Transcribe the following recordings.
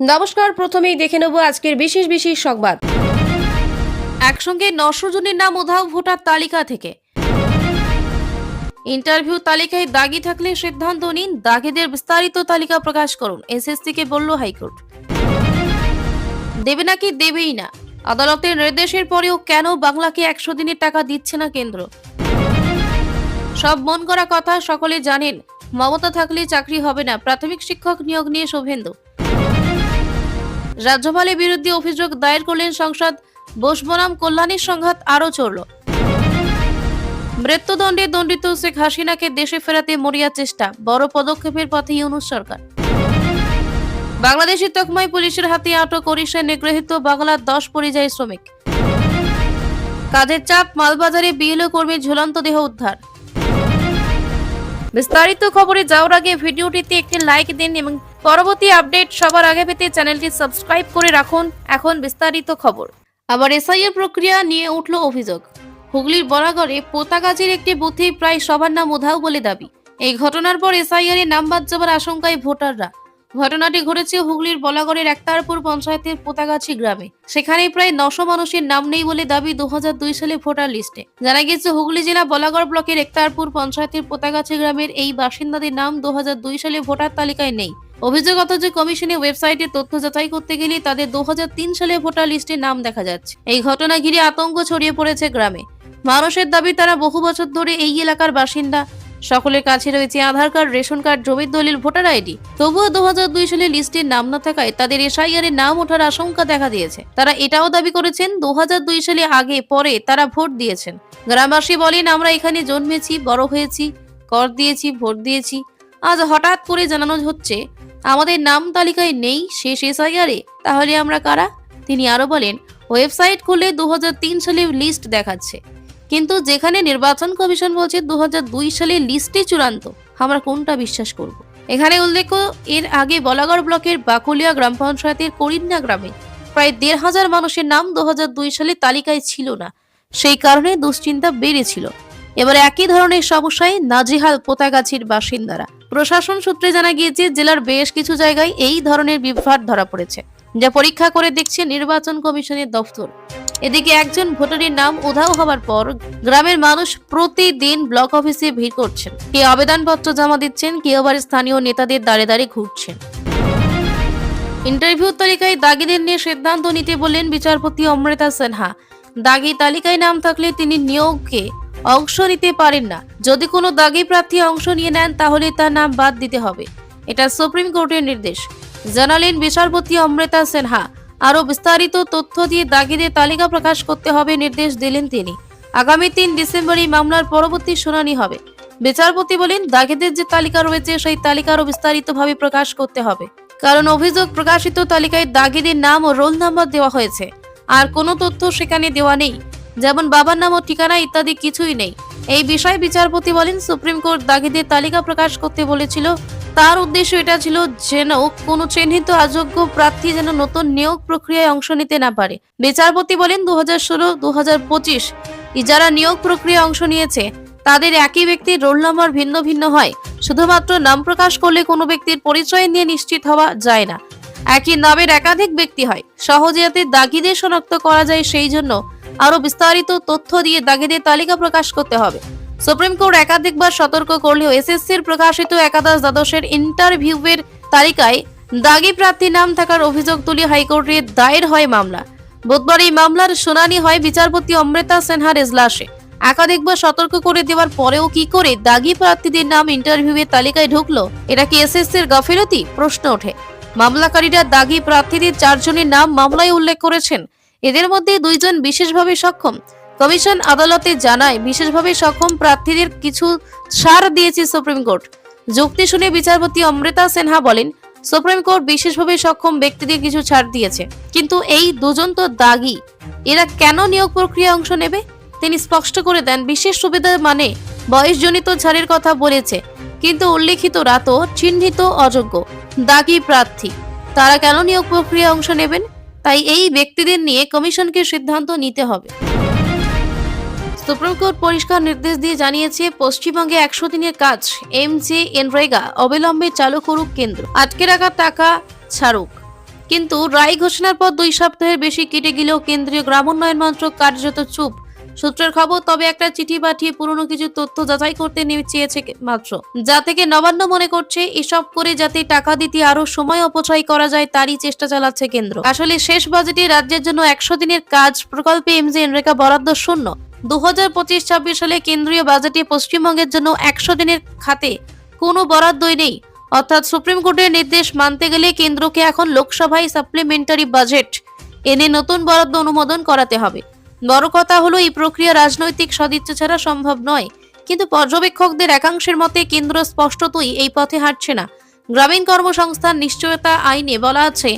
নমস্কার, প্রথমেই দেখে নেব আজকের বিশেষ বিশেষ সংবাদ। একসঙ্গে নশো জনের নাম উধাও ভোটার তালিকা থেকে। ইন্টারভিউ তালিকায় দাগি থাকলে সিদ্ধান্ত নিন, দাগিদের বিস্তারিত তালিকা প্রকাশ করুন এসএসসি কে বলল হাইকোর্ট। দেবে নাকি দেবেই না? আদালতের নির্দেশের পরেও কেন বাংলাকে একশো দিনের টাকা দিচ্ছে না কেন্দ্র? সব মন করা কথা সকলে জানেন, মমতা থাকলে চাকরি হবে না, প্রাথমিক শিক্ষক নিয়োগ নিয়ে শুভেন্দু। রাজ্যপালের বিরুদ্ধে অভিযোগ দায়ের করলেন সংসদ বোস বনাম কল্যাণীর সংঘাত আরও চড়ল। মৃত্যুদণ্ডে দণ্ডিত শেখ হাসিনাকে দেশে ফেরাতে মরিয়া চেষ্টা, বড় পদক্ষেপের পথে ইউনুস সরকার। বাংলাদেশি তকমাই পুলিশের হাতে আটক ওড়িশায় নিগৃহীত বাংলার দশ পরিযায়ী শ্রমিক। কাজের চাপ, মালবাজারে বিএলও কর্মীর ঝুলন্ত দেহ উদ্ধার। বিস্তারিত খবরে যাওয়ার আগে ভিডিওটিতে একটি লাইক দিন এবং পরবর্তী আপডেট সবার আগে পেতে চ্যানেলটি সাবস্ক্রাইব করে রাখুন। এখন বিস্তারিত খবর। আবার এসআইএর প্রক্রিয়া নিয়ে উঠল অভিযোগ। হুগলির বরাগড়ে পোতাগাজির একটি বুথে প্রায় সবার নাম উধাও বলে দাবি। এই ঘটনার পর এসআইআর এ নাম বাদ যাবার আশঙ্কায় ভোটাররা ঘটনাটি ঘটেছে হুগলির বলাগড়ের একতারপুর পঞ্চায়েতের পোতাগাছি গ্রামে। সেখানে প্রায় নশো মানুষের নাম নেই বলে দাবি দু সালে ভোটার লিস্টে। জানা গেছে, হুগলি জেলা বলাগড় ব্লকের একতারপুর পঞ্চায়েতের পোতাগাছি গ্রামের এই বাসিন্দাদের নাম দু হাজার দুই সালে ভোটার তালিকায় নেই। অভিযোগ অথচ কমিশনের ওয়েবসাইটে তথ্য যাচাই করতে গেলে তাদের দু হাজার তিন সালে ভোটার লিস্টে নাম দেখা যাচ্ছে। এই ঘটনা ঘিরে আতঙ্ক ছড়িয়ে পড়েছে গ্রামে। মানুষের দাবি, তারা বহু বছর ধরে এই এলাকার বাসিন্দা সকলের কাছে রয়েছে আধার কার্ড, রেশন কার্ড, জমির দলিল, ভোটার আইডি। তবুও দু সালে লিস্টের নাম না থাকায় তাদের এসআইআর এর নাম ওঠার আশঙ্কা দেখা দিয়েছে। তারা এটাও দাবি করেছেন দু সালে আগে, পরে তারা ভোট দিয়েছেন। গ্রামবাসী বলেন, আমরা এখানে জন্মেছি, বড় হয়েছি, কর দিয়েছি, ভোট দিয়েছি। আজ হঠাৎ করে জানানো হচ্ছে, আমাদের নাম তালিকায় নেই, শেষ এসআইআরে, তাহলে আমরা কারা? তিনি আরও বলেন, ওয়েবসাইট খুলে দু হাজার তিন সালে লিস্ট দেখাচ্ছে। কিন্তু যেখানে নির্বাচন কমিশন বলছে দু সালে লিস্টে চূড়ান্ত, আমরা কোনটা বিশ্বাস করব? এখানে উল্লেখ্য, এর আগে বলাগড় ব্লকের বাকুলিয়া গ্রাম পঞ্চায়েতের করিন্না গ্রামে প্রায় দেড় হাজার মানুষের নাম দু সালে তালিকায় ছিল না। সেই কারণে দুশ্চিন্তা বেড়েছিল। এবার একই ধরনের সমস্যায় নাজেহাল পোতাগাছির বাসিন্দারা। প্রশাসন সূত্রে জানা গিয়েছে, জেলার বেশ কিছু জায়গায় এই ধরনের বিভ্রাট ধরা পড়েছে। যা পরীক্ষা করে দেখছে নির্বাচন কমিশনের দফতর। এদিকে একজন ভোটারের নাম উধাও হওয়ার পর গ্রামের মানুষ প্রতিদিন ব্লক অফিসে ভিড় করছেন। কে আবেদনপত্র জমা দিচ্ছেন, কেউ আবার স্থানীয় নেতাদের দাঁড়ে দাঁড়িয়ে ঘুরছেন। ইন্টারভিউ তালিকায় দাগিদের নিয়ে সিদ্ধান্ত নিতে বললেন বিচারপতি অমৃতা সিনহা। দাগি তালিকায় নাম থাকলে তিনি নিয়োগকে অংশ নিতে পারেন না। যদি কোনো দাগি প্রার্থী অংশ নিয়ে নেন, তাহলে তার নাম বাদ দিতে হবে। এটা সুপ্রিম কোর্টের নির্দেশ। জানালেন বিচারপতি অমৃতা সিনহা। আরও বিস্তারিত তথ্য দিয়ে দাগিদের তালিকা প্রকাশ করতে হবে নির্দেশ দিলেন তিনি। আগামী তিন ডিসেম্বর এই মামলার পরবর্তী শুনানি হবে। বিচারপতি বলেন, দাগিদের যে তালিকা রয়েছে, সেই তালিকা আরও বিস্তারিতভাবে প্রকাশ করতে হবে। কারণ অভিযোগ প্রকাশিত তালিকায় দাগিদের নাম ও রোল নাম্বার দেওয়া হয়েছে। আর কোনো তথ্য সেখানে দেওয়া নেই। যেমন বাবার নাম ও ঠিকানা ইত্যাদি কিছুই নেই। এই বিষয়ে বিচারপতি বলেন, সুপ্রিম কোর্ট দাগিদের তালিকা প্রকাশ করতে বলেছিল। তার উদ্দেশ্য এটা ছিল যেন কোনো চিহ্নিত অযোগ্য প্রার্থী যেন নতুন নিয়োগ প্রক্রিয়ায় অংশ নিতে না পারে। বিচারপতি বলেন দু হাজার ষোলো দু হাজার পঁচিশ যারা নিয়োগ প্রক্রিয়ায় অংশ নিয়েছে, তাদের একই ব্যক্তির রোল নম্বর ভিন্ন ভিন্ন হয়। শুধুমাত্র নাম প্রকাশ করলে কোনো ব্যক্তির পরিচয় নিয়ে নিশ্চিত হওয়া যায় না। একই নামের একাধিক ব্যক্তি হয়। সহজে দাগিদের শনাক্ত করা যায় সেই জন্য আরও বিস্তারিত তথ্য দিয়ে দাগিদের তালিকা প্রকাশ করতে হবে। সুপ্রিম কোর্ট একাধিকবার সতর্ক করলেও এসএসসির প্রকাশিত একাদশ দ্বাদশের ইন্টারভিউয়ের তালিকায় দাগি প্রার্থীর নাম থাকার অভিযোগ তুলে হাইকোর্টে দায়ের হয় মামলা। বুধবার এই মামলার শুনানি হয় বিচারপতি অমৃতা সিনহার এজলাসে। একাধিকবার সতর্ক করে দেওয়ার পরেও কি করে দাগি প্রার্থীদের নাম ইন্টারভিউয়ের তালিকায় ঢুকলো, এটা কি এসএসসির গাফিলতি? প্রশ্ন ওঠে। মামলাকারীরা দাগি প্রার্থীদের চারজনের নাম মামলায় উল্লেখ করেছেন। এদের মধ্যে দুইজন বিশেষভাবে সক্ষম। কমিশন আদালতে জানায়, বিশেষভাবে সক্ষম প্রার্থীদের কিছু ছাড় দিয়েছে সুপ্রিম কোর্ট। যুক্তি শুনে বিচারপতি অমৃতা সিনহা বলেন, সুপ্রিম কোর্ট বিশেষভাবে সক্ষম ব্যক্তিদের কিছু ছাড় দিয়েছে, কিন্তু এই দুজন তো দাগি। এরা কেন নিয়োগ প্রক্রিয়া অংশ নেবে? তিনি স্পষ্ট করে দেন, বিশেষ সুবিধা মানে বয়সজনিত ছাড়ের কথা বলেছে, কিন্তু উল্লেখিতরা তো চিহ্নিত অযোগ্য, দাগি প্রার্থী। তারা কেন নিয়োগ প্রক্রিয়া অংশ নেবেন? তাই এই ব্যক্তিদের নিয়ে কমিশনকে সিদ্ধান্ত নিতে হবে। সুপ্রিম কোর্ট পরিষ্কার নির্দেশ দিয়ে জানিয়েছে, পশ্চিমবঙ্গে একশো দিনের কাজ, এম জে এনরেগা, অবিলম্বে চালু করুক কেন্দ্র। আটকে রাখা টাকা ছাড়ুক। কিন্তু রায় ঘোষণার পর দুই সপ্তাহের বেশি কেটে গেলেও কেন্দ্রীয় গ্রামোন্নয়ন মন্ত্রক কার্যত চুপ। সূত্রের খবর, তবে একটা চিঠি পাঠিয়ে পুরনো কিছু তথ্য যাচাই করতে চেয়েছে মাত্র। যা থেকে নবান্ন মনে করছে, এসব করে যাতে টাকা দিতে আরও সময় অপচয় করা যায়, তারই চেষ্টা চালাচ্ছে কেন্দ্র। আসলে শেষ বাজেটে রাজ্যের জন্য একশো দিনের কাজ, প্রকল্পে এমজি এনরেকা বরাদ্দ শূন্য। দু হাজার পঁচিশ ছাব্বিশ সালে কেন্দ্রীয় বাজেটে পশ্চিমবঙ্গের জন্য একশো দিনের খাতে কোনো বরাদ্দই নেই। অর্থাৎ সুপ্রিম কোর্টের নির্দেশ মানতে গেলে কেন্দ্রকে এখন লোকসভায় সাপ্লিমেন্টারি বাজেট এনে নতুন বরাদ্দ অনুমোদন করাতে হবে। বড় কথা হলো এই প্রক্রিয়া রাজনৈতিক সদিচ্ছা ছাড়া সম্ভব নয়। কিন্তু পর্যবেক্ষকদের একাংশের মতে কেন্দ্র স্পষ্টতই এই পথে হাঁটছে না। গ্রামীণ কর্মসংস্থান নিশ্চয়তা আইনে বলা আছে,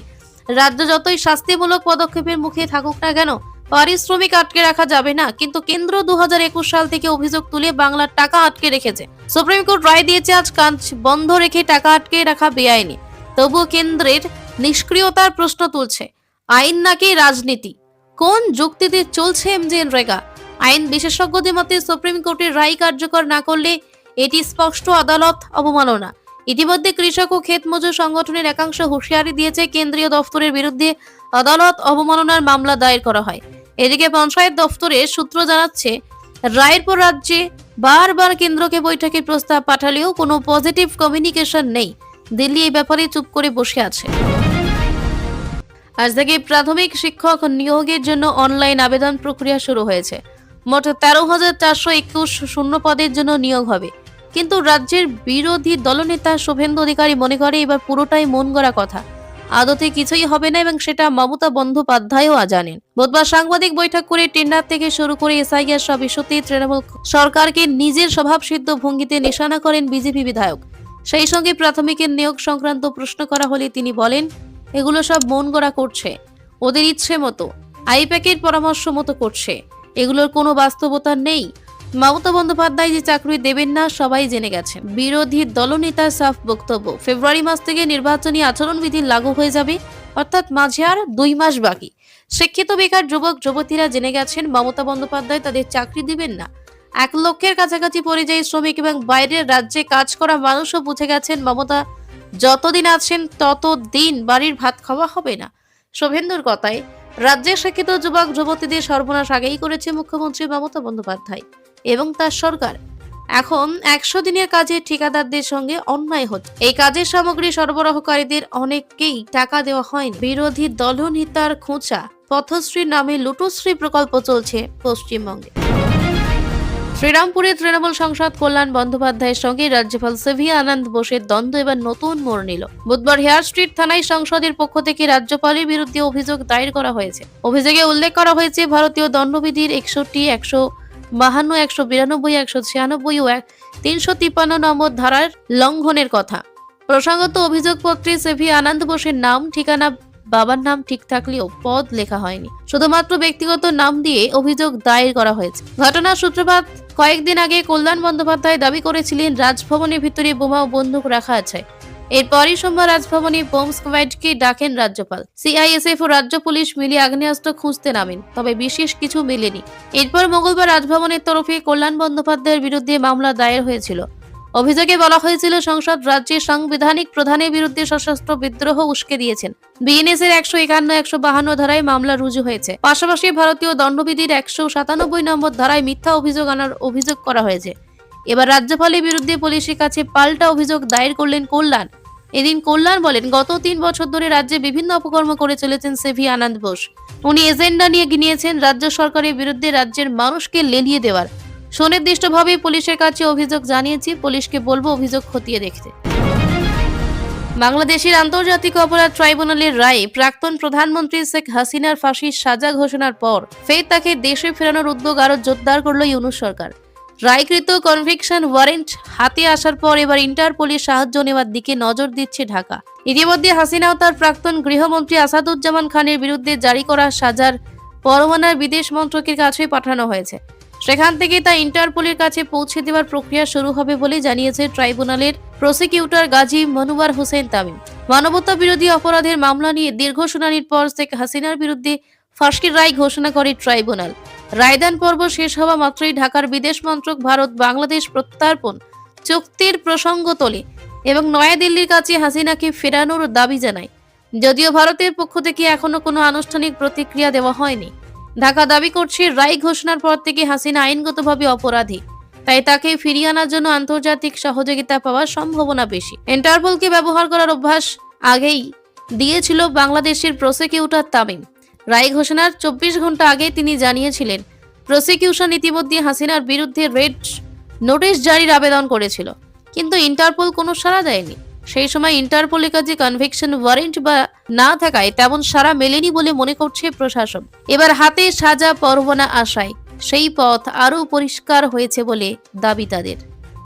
রাজ্য যতই শাস্তিমূলক পদক্ষেপের মুখে থাকুক না কেন, পারিশ্রমিক আটকে রাখা যাবে না। কিন্তু কেন্দ্র দু হাজার একুশ সাল থেকে অভিযোগ তুলে বাংলার টাকা আটকে রেখেছে। সুপ্রিম কোর্ট রায় দিয়েছে, আজ কাজ বন্ধ রেখে টাকা আটকে রাখা বেআইনি। তবুও কেন্দ্রের নিষ্ক্রিয়তার প্রশ্ন তুলছে। আইন নাকি রাজনীতি? কোন যুক্তিতে চলছে এমজেন রেগা? আইন বিশেষজ্ঞদের মতে সুপ্রিম কোর্টের রায় কার্যকর না করলে এটি স্পষ্ট আদালত অবমাননা। ইতিমধ্যে কৃষক ও ক্ষেত মজুর সংগঠনের একাংশ হুঁশিয়ারি দিয়েছে কেন্দ্রীয় দফতরের বিরুদ্ধে আদালত অবমাননার মামলা দায়ের করা হয়। এদিকে পঞ্চায়েত দফতরের সূত্র জানাচ্ছে, রায়ের পর রাজ্যে বারবার কেন্দ্রকে বৈঠকের প্রস্তাব পাঠালেও কোনো পজিটিভ কমিউনিকেশন নেই। দিল্লি এই ব্যাপারে চুপ করে বসে আছে। আজ থেকে প্রাথমিক শিক্ষক নিয়োগের জন্য অনলাইন আবেদন প্রক্রিয়া শুরু হয়েছে। মোট তেরো হাজার চারশো একুশ শূন্য পদের জন্য নিয়োগ হবে। কিন্তু রাজ্যের বিরোধী দলনেতা শুভেন্দু অধিকারী মনে করে এবার পুরোটাই মন গড়া কথা। আদতে কিছুই হবে না এবং সেটা মমতা বন্দ্যোপাধ্যায়ও জানেন। বুধবার সাংবাদিক বৈঠক করে টেন্ডার থেকে শুরু করে এসআইআর সব ইস্যুতে তৃণমূল সরকারকে নিজের স্বভাবসিদ্ধ ভঙ্গিতে নিশানা করেন বিজেপি বিধায়ক। সেই সঙ্গে প্রাথমিকের নিয়োগ সংক্রান্ত প্রশ্ন করা হলে তিনি বলেন এগুলো সব মন গড়া করছে। ওদের ইচ্ছে মতো, আইপ্যাকের পরামর্শ মতো করছে। এগুলোর কোনো বাস্তবতা নেই। মমতা বন্দ্যোপাধ্যায় যে চাকরি দেবেন না, সবাই জেনে গেছে। বিরোধী দলনেতার সাফ বক্তব্য, ফেব্রুয়ারি মাস থেকে নির্বাচনী আচরণবিধি লাগু হয়ে যাবে, অর্থাৎ মাঝে আর দুই মাস বাকি। শিক্ষিত বেকার যুবক, যুবতীরা জেনে গেছেন মমতা বন্দ্যোপাধ্যায় তাদের চাকরি দিবেন না। এক লক্ষের কাছাকাছি পরিযায়ী শ্রমিক এবং বাইরের রাজ্যে কাজ করা মানুষও বুঝে গেছেন মমতা যতদিন আছেন ততদিন বাড়ির ভাত খাওয়া হবে না। শোভেন্দুর কথায়, রাজ্যের শিক্ষিত যুবক যুবতীদের সর্বনাশ আগেই করেছে মুখ্যমন্ত্রী মমতা বন্দ্যোপাধ্যায় এবং তার সরকার। এখন একশো দিনের কাজে ঠিকাদারদের সঙ্গে অন্যায় হচ্ছে। এই কাজের সামগ্রী সরবরাহকারীদের অনেককেই টাকা দেওয়া হয়নি। বিরোধী দলনেতার খোঁচা, পথশ্রী নামে লুটোশ্রী প্রকল্প চলছে পশ্চিমবঙ্গে। শ্রীরামপুরে তৃণমূল সংসদ কল্যাণ বন্দ্যোপাধ্যায়ের সঙ্গে রাজ্যপাল সেভিয়া আনন্দ বোসের দ্বন্দ্ব এবার নতুন মোড় নিল। বুধবার হেয়ার স্ট্রিট থানায় সংসদের পক্ষ থেকে রাজ্যপালের বিরুদ্ধে অভিযোগ দায়ের করা হয়েছে। অভিযোগে উল্লেখ করা হয়েছে, ভারতীয় দণ্ডবিধির একষট্টি, একশো বাহান্ন, একশো বিরানব্বই, একশো ছিয়ানব্বই ও এক তিনশো তিপ্পান্ন নম্বর ধারার লঙ্ঘনের কথা। প্রসঙ্গত অভিযোগপত্রে সেভি আনন্দ বোসের নাম, ঠিকানা বাবার নাম ঠিক থাকলেও পদ লেখা হয়নি। শুধুমাত্র ব্যক্তিগত নাম দিয়ে অভিযোগ দায়ের করা হয়েছে। ঘটনার সূত্রপাত কয়েকদিন আগে কল্যাণ বন্দ্যোপাধ্যায় দাবি করেছিলেন, রাজভবনের ভিতরে বোমা ও বন্দুক রাখা আছে। এরপরই সোমবার রাজভবনে বোম স্কোয়াডকে ডাকেন রাজ্যপাল। সিআইএসএফ ও রাজ্য পুলিশ মিলিয়ে আগ্নেয়াস্ত্র খুঁজতে নামেন, তবে বিশেষ কিছু মেলেনি। এরপর মঙ্গলবার রাজভবনের তরফে কল্যাণ বন্দ্যোপাধ্যায়ের বিরুদ্ধে মামলা দায়ের হয়েছিল। অভিযোগে বলা হয়েছিল, সংসদ রাজ্যে সাংবিধানিক প্রধানের বিরুদ্ধে সশস্ত্র বিদ্রোহ উস্কে দিয়েছেন। বিএনএস এর একশো একান্ন, একশো বাহান্ন ধারায় মামলা রুজু হয়েছে। পাশাপাশি ভারতীয় দণ্ডবিধির একশো সাতানব্বই নম্বর ধারায় মিথ্যা অভিযোগ আনার অভিযোগ করা হয়েছে। এবার রাজ্যপালের বিরুদ্ধে পুলিশের কাছে পাল্টা অভিযোগ দায়ের করলেন কল্যাণ। এদিন কল্যাণ বলেন, গত তিন বছর ধরে রাজ্যে বিভিন্ন অপকর্ম করে চলেছেন সেভি আনন্দ বোস। উনি এজেন্ডা নিয়ে গিনিয়েছেন রাজ্য সরকারের বিরুদ্ধে রাজ্যের মানুষকে লেলিয়ে দেওয়ার। সুনির্দিষ্টভাবে পুলিশের কাছে অভিযোগ জানিয়েছি, পুলিশকে বলব অভিযোগ খতিয়ে দেখতে। বাংলাদেশের আন্তর্জাতিক অপরাধ ট্রাইব্যুনালের রায়ে প্রাক্তন প্রধানমন্ত্রী শেখ হাসিনার ফাঁসির সাজা ঘোষণার পর ফের তাকে দেশে ফেরানোর উদ্যোগ আরও জোরদার করল ইউনুস সরকার। রায়কৃত কনভিকশন ওয়ারেন্ট হাতে আসার পর এবার ইন্টারপোলের সাহায্য নেওয়ার দিকে নজর দিচ্ছে ঢাকা। ইতিমধ্যে হাসিনাও তার প্রাক্তন গৃহমন্ত্রী আসাদুজ্জামান খানের বিরুদ্ধে জারি করা সাজার পরমানার বিদেশ মন্ত্রকের কাছে পাঠানো হয়েছে। সেখান থেকে তা ইন্টারপোলের কাছে পৌঁছে দেওয়ার প্রক্রিয়া শুরু হবে বলে জানিয়েছে ট্রাইব্যুনালের প্রসিকিউটর গাজী মনুবার হোসেন তামিম। মানবতা বিরোধী অপরাধের মামলা নিয়ে দীর্ঘ শুনানির পর শেখ হাসিনার বিরুদ্ধে ফাঁসির রায় ঘোষণা করে ট্রাইব্যুনাল। রায়দান পর্ব শেষ হওয়া মাত্রই ঢাকার বিদেশ মন্ত্রক ভারত বাংলাদেশ প্রত্যার্পণ চুক্তির প্রসঙ্গ তোলে এবং নয়াদিল্লির কাছে হাসিনাকে ফেরানোর দাবি জানায়। যদিও ভারতের পক্ষ থেকে এখনও কোনো আনুষ্ঠানিক প্রতিক্রিয়া দেওয়া হয়নি। ঢাকা দাবি করছে, রায় ঘোষণার পর থেকে হাসিনা আইনগতভাবে অপরাধী। তাই তাকে ফিরিয়ে আনার জন্য আন্তর্জাতিক সহযোগিতা পাওয়ার সম্ভাবনা বেশি। ইন্টারপোলকে ব্যবহার করার অভ্যাস আগেই দিয়েছিল বাংলাদেশের প্রসিকিউটর তামিম। রায় ঘোষণার চব্বিশ ঘণ্টা আগে তিনি জানিয়েছিলেন, প্রসিকিউশন ইতিমধ্যে হাসিনার বিরুদ্ধে রেড নোটিশ জারির আবেদন করেছিল। কিন্তু ইন্টারপোল কোনো সাড়া দেয়নি। সেই সময় ইন্টারপোলের কাছে কনভিকশন ওয়ারেন্ট বা না থাকায় তেমন সারা মেলেনি বলে মনে করছে প্রশাসন। এবার হাতে সাজা পরবনা আসায় সেই পথ আরও পরিষ্কার হয়েছে বলে দাবি তাদের।